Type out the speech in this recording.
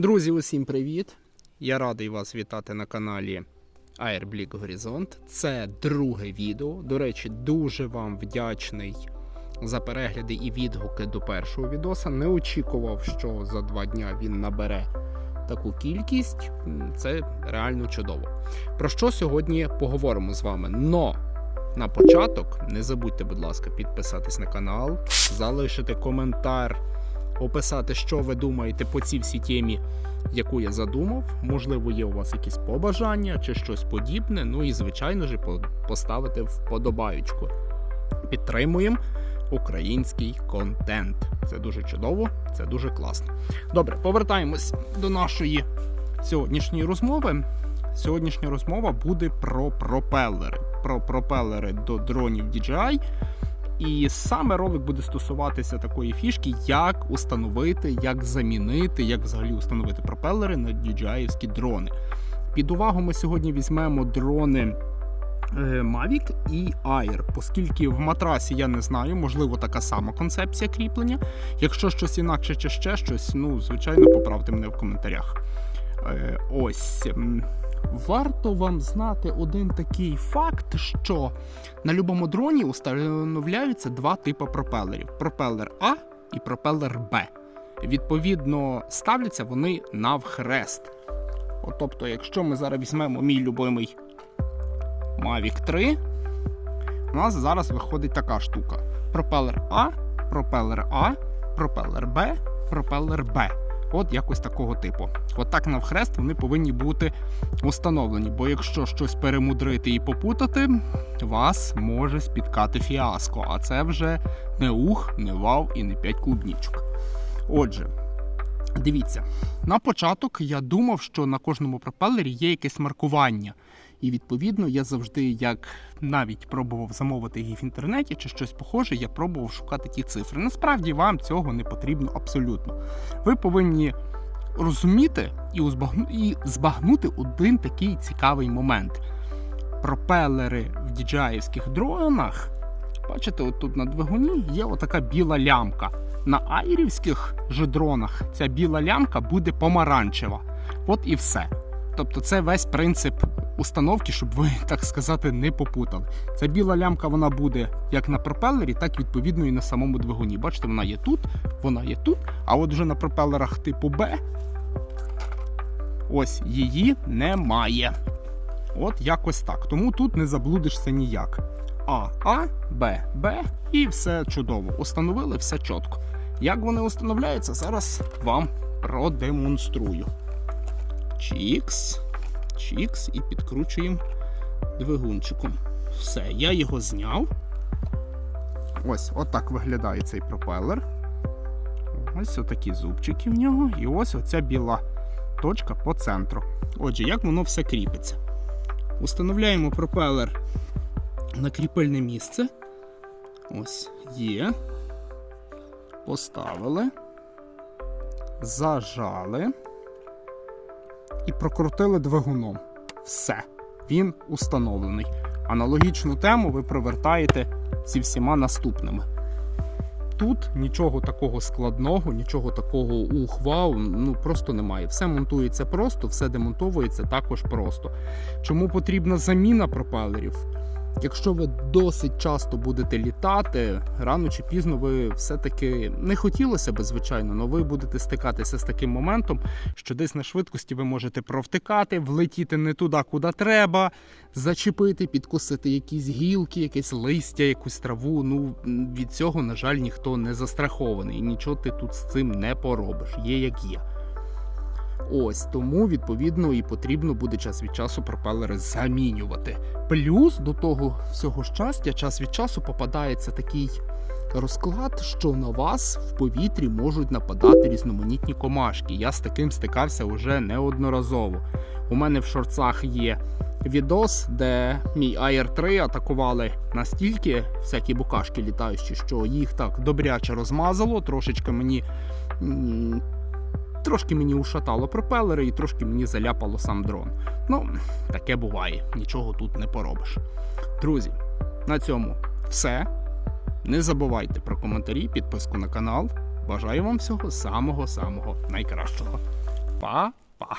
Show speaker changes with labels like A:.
A: Друзі, усім привіт! Я радий вас вітати на каналі Airblick Horizont. Це друге відео. До речі, дуже вам вдячний за перегляди і відгуки до першого відоса. Не очікував, що за два дня він набере таку кількість. Це реально чудово. Про що сьогодні поговоримо з вами? Но на початок не забудьте, будь ласка, підписатись на канал, залишити коментар описати, що ви думаєте по цій всій темі, яку я задумав. Можливо, є у вас якісь побажання чи щось подібне. Ну і, звичайно ж, поставити вподобаючку. Підтримуємо український контент. Це дуже чудово, це дуже класно. Добре, повертаємось до нашої сьогоднішньої розмови. Сьогоднішня розмова буде про пропелери. Про пропелери до дронів DJI. І саме ролик буде стосуватися такої фішки, як установити, як замінити, як взагалі установити пропелери на DJI-івські дрони. Під увагу ми сьогодні візьмемо дрони е, Mavic і Air, оскільки в матрасі я не знаю, можливо, така сама концепція кріплення. Якщо щось інакше чи ще щось, ну звичайно, поправте мене в коментарях. Е, Ось. Варто вам знати один такий факт, що на любому дроні установляються два типи пропелерів: пропелер А і пропелер Б. Відповідно, ставляться вони навхрест. От, тобто, якщо ми зараз візьмемо мій любимий Mavic 3, у нас зараз виходить така штука: пропелер А, пропелер А, пропелер Б, пропелер Б. От якось такого типу. От навхрест вони повинні бути установлені, бо якщо щось перемудрити і попутати, вас може спіткати фіаско, а це вже не ух, не вау і не 5 клубнічок. Отже, дивіться, на початок я думав, що на кожному пропелері є якесь маркування. І відповідно я завжди, як навіть пробував замовити їх в інтернеті чи щось похоже, я пробував шукати ті цифри. Насправді вам цього не потрібно абсолютно. Ви повинні розуміти і, узбагну... і збагнути один такий цікавий момент. Пропелери в DJI-ських дронах, бачите, от тут на двигуні є отака біла лямка. На айрівських же дронах ця біла лямка буде помаранчева. От і все. Тобто це весь принцип установки, щоб ви, так сказати, не попутали. Ця біла лямка вона буде як на пропелері, так відповідно і на самому двигуні. Бачите, вона є тут, вона є тут, а от вже на пропелерах типу Б ось її немає. От якось так. Тому тут не заблудишся ніяк. А, А, Б, Б і все чудово. Установили все чітко. Як вони установляються, зараз вам продемонструю. Чікс, чікс і підкручуємо двигунчиком. Все, я його зняв. Ось, отак виглядає цей пропелер. Ось отакі зубчики в нього. І ось оця біла точка по центру. Отже, як воно все кріпиться. Установляємо пропелер на кріпильне місце. Ось є. Поставили. Зажали. І прокрутили двигуном. Все. Він установлений. Аналогічну тему ви провертаєте зі всіма наступними. Тут нічого такого складного, нічого такого ухвау, ну просто немає. Все монтується просто, все демонтовується також просто. Чому потрібна заміна пропелерів? Якщо ви досить часто будете літати, рано чи пізно ви все-таки не хотілося би, звичайно, але ви будете стикатися з таким моментом, що десь на швидкості ви можете провтикати, влетіти не туди, куди треба, зачепити, підкусити якісь гілки, якесь листя, якусь траву. Ну від цього, на жаль, ніхто не застрахований. І нічого ти тут з цим не поробиш. Є як є. Ось тому відповідно і потрібно буде час від часу пропелери замінювати. Плюс до того всього щастя, час від часу попадається такий розклад, що на вас в повітрі можуть нападати різноманітні комашки. Я з таким стикався вже неодноразово. У мене в шорцах є відос, де мій Air 3 атакували настільки всякі букашки літаючі, що їх так добряче розмазало, трошечки мені. Трошки мені ушатало пропелери і трошки мені заляпало сам дрон. Ну, таке буває, нічого тут не поробиш. Друзі, на цьому все. Не забувайте про коментарі, підписку на канал. Бажаю вам всього самого-самого найкращого. Па-па!